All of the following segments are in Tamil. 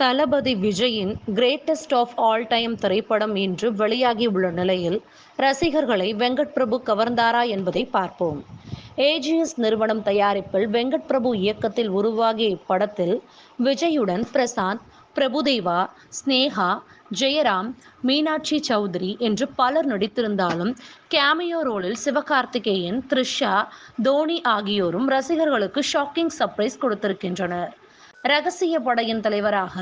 தளபதி விஜயின் கிரேட்டஸ்ட் ஆஃப் ஆல் டைம் திரைப்படம் இன்று வெளியாகியுள்ள நிலையில் ரசிகர்களை வெங்கட் பிரபு கவர்ந்தாரா என்பதை பார்ப்போம். ஏஜிஎஸ் நிறுவனம் தயாரிப்பில் வெங்கட் பிரபு இயக்கத்தில் உருவாகிய இப்படத்தில் விஜயுடன் பிரசாந்த் பிரபுதேவா ஸ்னேகா ஜெயராம் மீனாட்சி சௌத்ரி என்று பலர் நடித்திருந்தாலும் கேமியோ ரோலில் சிவகார்த்திகேயன் த்ரிஷா தோனி ஆகியோரும் ரசிகர்களுக்கு ஷாக்கிங் சர்ப்ரைஸ் கொடுத்திருக்கின்றனர். ரகசிய படையின் தலைவராக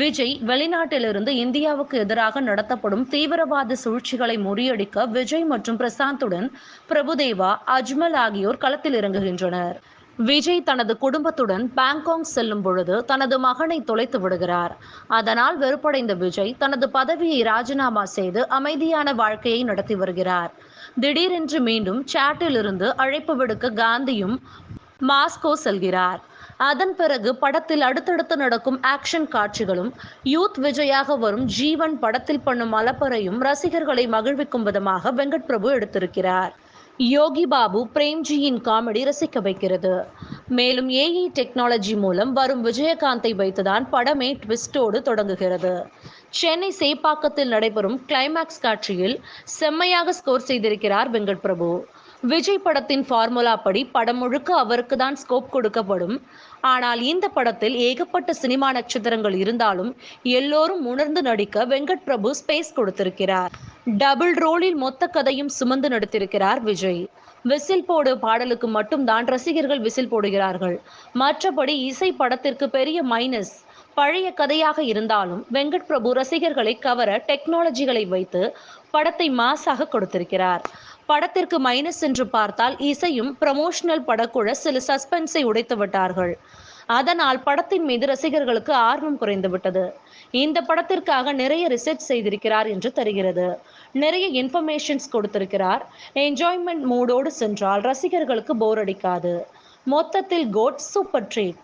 விஜய் வெளிநாட்டிலிருந்து இந்தியாவுக்கு எதிராக நடத்தப்படும் தீவிரவாத சூழ்ச்சிகளை முறியடிக்க விஜய் மற்றும் பிரசாந்துடன் பிரபுதேவா அஜ்மல் ஆகியோர் களத்தில் இறங்குகின்றனர். விஜய் தனது குடும்பத்துடன் பாங்காங் செல்லும் பொழுது தனது மகனை தொலைத்து விடுகிறார். அதனால் வெறுப்படைந்த விஜய் தனது பதவியை ராஜினாமா செய்து அமைதியான வாழ்க்கையை நடத்தி வருகிறார். திடீரென்று மீண்டும் சாட்டிலிருந்து அழைப்பு விடுக்க காந்தியும் மாஸ்கோ செல்கிறார். அதன் பிறகு படத்தில் அடுத்தடுத்து நடக்கும் ஆக்ஷன் காட்சிகளும் யூத் விஜயாக வரும் ஜீவன் படத்தில் பண்ணும் அலப்பறையும் ரசிகர்களை மகிழ்விக்கும் விதமாக வெங்கட் பிரபு எடுத்திருக்கிறார். யோகி பாபு பிரேம்ஜியின் காமெடி ரசிக்க வைக்கிறது. மேலும் ஏஐ டெக்னாலஜி மூலம் வரும் விஜயகாந்தை வைத்துதான் படமே ட்விஸ்டோடு தொடங்குகிறது. சென்னை சேப்பாக்கத்தில் நடைபெறும் கிளைமேக்ஸ் காட்சியில் செம்மையாக ஸ்கோர் செய்திருக்கிறார் வெங்கட் பிரபு. விஜய் படத்தின் ஃபார்முலா படி படம் முழுக்க அவருக்கு தான் ஸ்கோப் கொடுக்கப்படும். ஆனால் இந்த படத்தில் ஏகப்பட்ட சினிமா நட்சத்திரங்கள் இருந்தாலும் எல்லோரும் உணர்ந்து நடிக்க வெங்கட் பிரபு ஸ்பேஸ் கொடுத்திருக்கிறார். டபுள் ரோலில் மொத்த கதையும் சுமந்து நடித்திருக்கிறார் விஜய். விசில் போடு பாடலுக்கு மட்டும்தான் ரசிகர்கள் விசில் போடுகிறார்கள். மற்றபடி இசை படத்திற்கு பெரிய மைனஸ் பழைய கதையாக இருந்தாலும் வெங்கட் பிரபு ரசிகர்களை கவர டெக்னாலஜிகளை வைத்து படத்தை மாசாக கொடுத்திருக்கிறார். படத்திற்கு மைனஸ் என்று பார்த்தால் இசையும் ப்ரமோஷனல் படக்குழ சில சஸ்பென்ஸை உடைத்து விட்டார்கள். அதனால் படத்தின் மீது ரசிகர்களுக்கு ஆர்வம் குறைந்துவிட்டது. இந்த படத்திற்காக நிறைய ரிசர்ச் செய்திருக்கிறார் என்று தெரிகிறது. நிறைய இன்ஃபர்மேஷன்ஸ் கொடுத்திருக்கிறார். என்ஜாய்மெண்ட் மூடோடு சென்றால் ரசிகர்களுக்கு போர் அடிக்காது. மொத்தத்தில் கோட் சூப்பர் ட்ரீட்